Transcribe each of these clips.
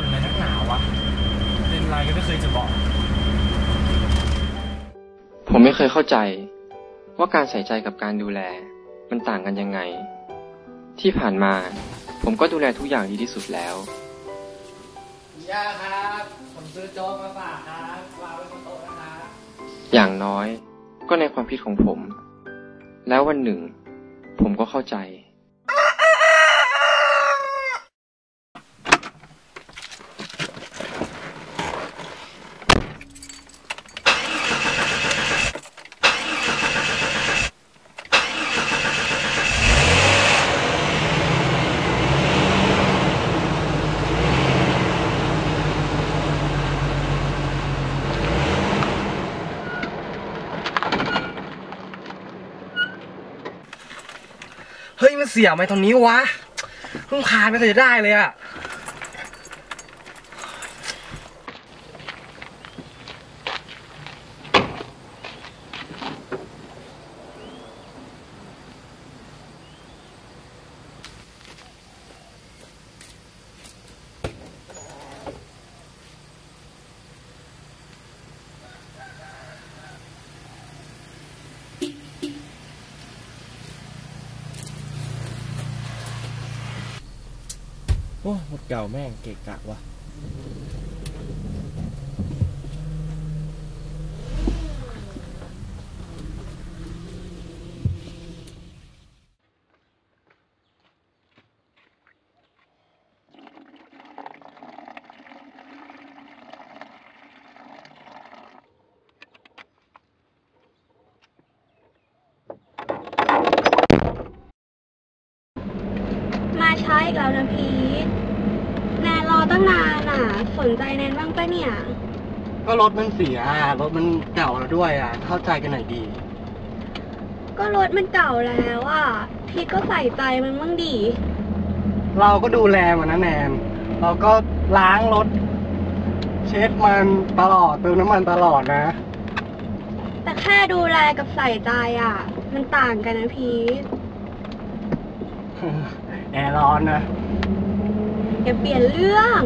บ่นอะไรนักหนาวะเป็นไรก็ไม่เคยจะบอก ผมไม่เคยเข้าใจ ว่าการใส่ใจกับการดูแล มันต่างกันยังไง ที่ผ่านมา ผมก็ดูแลทุกอย่างดีที่สุดแล้วย่าครับ ผมซื้อโจ๊กมาฝากครับวางไว้บนโต๊ะนะครับอย่างน้อย ก็ในความคิดของผม แล้ววันหนึ่ง ผมก็เข้าใจ เฮ้ยมันเสียไหมตรงนี้วะเพิ่งคานไม่เคยจะได้เลยอะ โอ้หมดเก่าแม่งเกะกะวะ ช้าอีกแล้วนะพีทแนนรอตั้งนานอะ สนใจแนนบ้างปะเนี่ย ก็รถมันเสียอะรถมันเก่าแล้วด้วยอะ เข้าใจกันหน่อยดี ก็รถมันเก่าแล้วอะ พีทก็ใส่ใจมันบ้างดี เราก็ดูแลมันนะแนน เราก็ล้างรถ เช็ดมันตลอดเติมน้ำมันตลอดนะ แต่แค่ดูแลกับใส่ใจอะ มันต่างกันนะพีท แอร์ร้อนนะ อย่าเปลี่ยนเรื่อง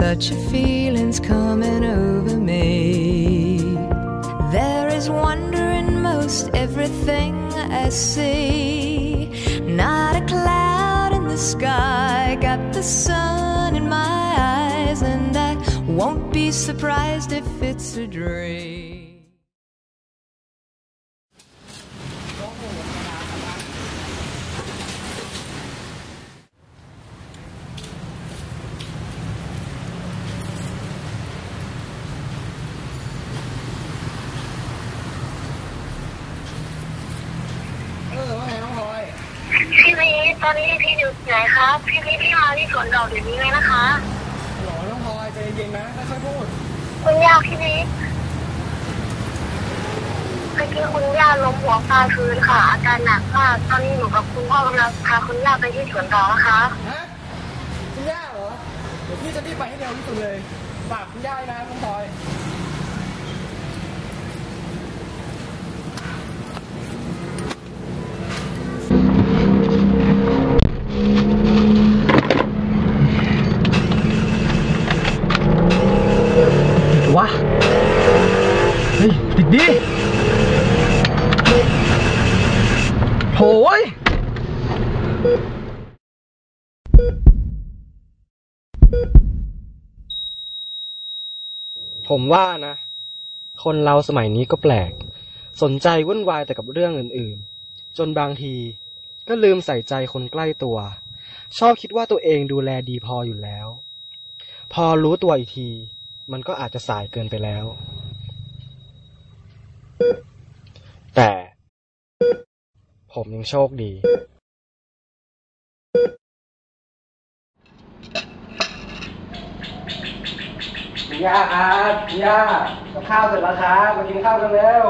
Such a feeling's coming over me. There is wonder in most everything I see. Not a cloud in the sky, got the sun in my eyes, and I won't be surprised if it's a dream. ตอนนี้พี่พีทอยู่ไหนครับพี่พีทพี่มาที่สวนดอกเดี๋ยวนี้เลยนะคะ หรอน้องพลอยใจเย็นๆนะค่อยๆพูด คุณย่าพี่พีทเมื่อกี้คุณย่าล้มหัวฟาดพื้นค่ะอาการหนักมากตอนนี้หนูกับคุณพ่อกำลังพาคุณย่าไปที่สวนดอกนะคะ ฮะ คุณย่าเหรอ เดี๋ยวพี่จะรีบไปให้เร็วที่สุดเลย ฝากคุณย่าด้วยนะน้องพลอย ดิโถ่เว้ยผมว่านะ คนเราสมัยนี้ก็แปลก สนใจวุ่นวายแต่กับเรื่องอื่นๆ จนบางทีก็ลืมใส่ใจคนใกล้ตัว ชอบคิดว่าตัวเองดูแลดีพออยู่แล้ว พอรู้ตัวอีกที มันก็อาจจะสายเกินไปแล้ว แต่ ผมยังโชคดีย่าครับย่ากับข้าวเสร็จแล้วครับมากินข้าวกันเร็ว